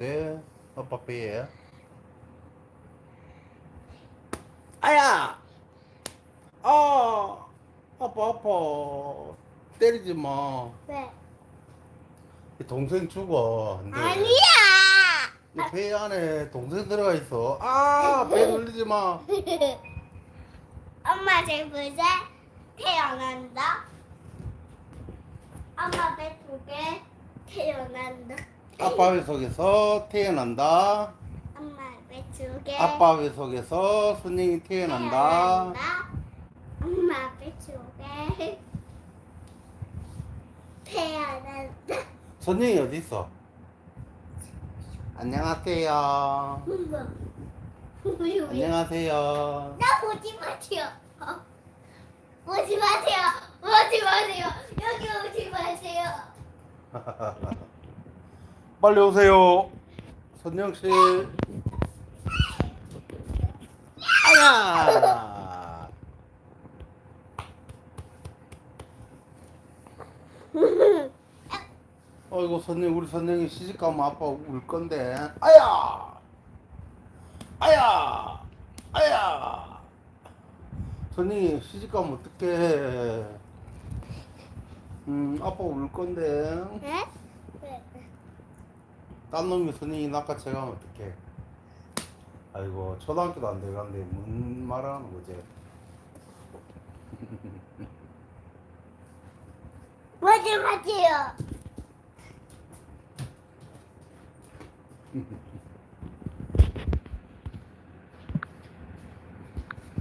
네, 아빠 빼. 아야! 아! 아빠, 아빠. 때리지 마. 왜? 동생 죽어. 안 돼. 아니야. 이배 안에 동생 들어가 있어. 아! 배 놀리지 마. 엄마 제부제 태어난다. 엄마 배두개 태어난다. 아빠 배 속에서 태어난다. 엄마 배두개 아빠 배 속에서 순영이 태어난다. 엄마 배두개 태어난다. 순영이 어디 있어? 안녕하세요. 안녕하세요. 나 보지 마세요. 어. 보지 마세요. 보지 마세요. 여기 오지 마세요. 빨리 오세요. 선영 씨. 아야. 어이구 선영 우리 선영이 시집 가면 아빠 울 건데. 아야. 아야. 아야. 선영이 시집 가면 어떡해. 음 아빠 울 건데. 네? 네. 딴 놈이 선생님이 낚아채 가면 어떡해 아이고 초등학교도 안 돼가는데 뭔 말하는 거지 보지 마세요.